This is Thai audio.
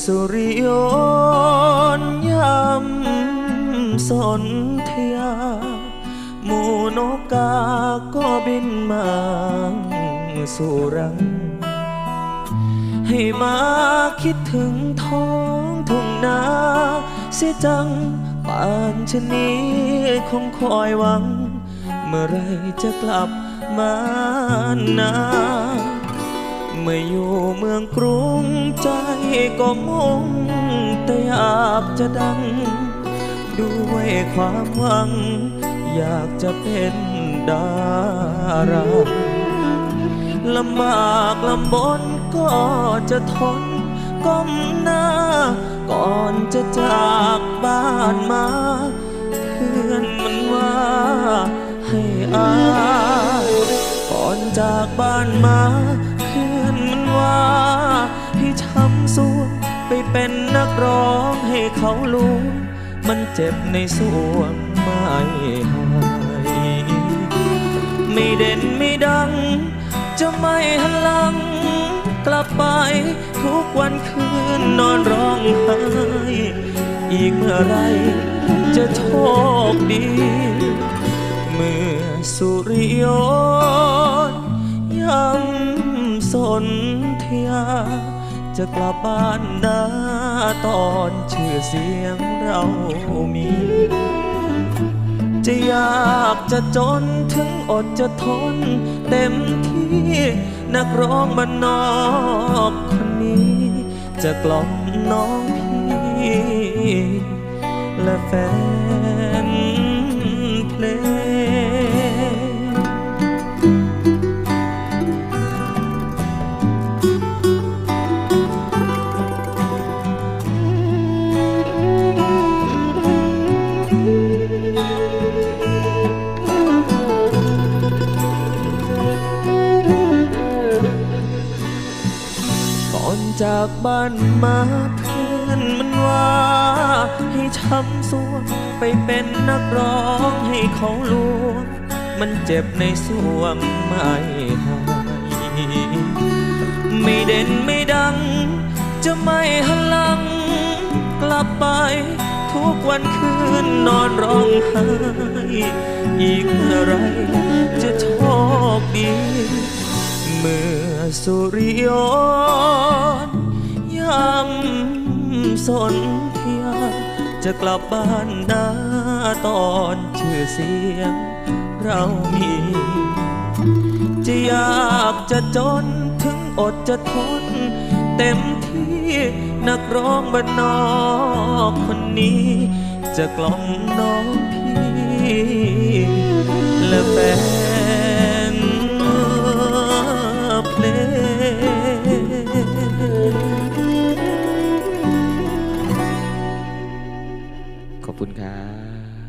สุริยนยำสนธยาหมูนกกาก็บินมาสู่รัง ให้มาคิดถึงท้องทุ่งนาเสียจังป่านชนี้คงคอยหวัง เมื่อไรจะกลับมานา เมื่ออยู่เมืองกรุงใจก็มุ่งแต่อยากจะดัง ด้วยความหวัง อยากจะเป็นดาราลำบากลำบนก็จะทนก้มหน้า ก่อนจะจากบ้านมา เพื่อนมันว่าให้อาก่อนจากบ้านมา ว่าให้ช้ำสวงไปเป็นนักร้องให้เขารู้มันเจ็บในสวงไม่หายไม่เด่นไม่ดัง จะไม่หันหลัง กลับไปทุกวันคืนนอนร้องไห้อีกเมื่อไรจะโชคดี เมื่อสุริยน จะกลับบ้านนาตอนชื่อเสียงเรามี จะยากจะจนถึงอดจะทน เต็มที่นักร้องบ้านนอกคนนี้ จะกล่อมน้อง จากบ้านมาเพื่อนมันว่า ให้ช้ำสวงไปเป็นนักร้องให้เขาลวง มันเจ็บในสวงไม่หายไม่เด่นไม่ดัง จะไม่หันหลัง กลับไป ทุกวันคืนนอนร้องไห้ อีกเมื่อไรจะโชคดี เมื่อสุริยนต์ยำสนธยาจะกลับบ้านนาตอนชื่อเสียงเรามี จะยากจะจนถึงอดจะทน เต็มที่นักร้องบ้านนอกคนนี้ จะกล่อมน้องพี่และแฟ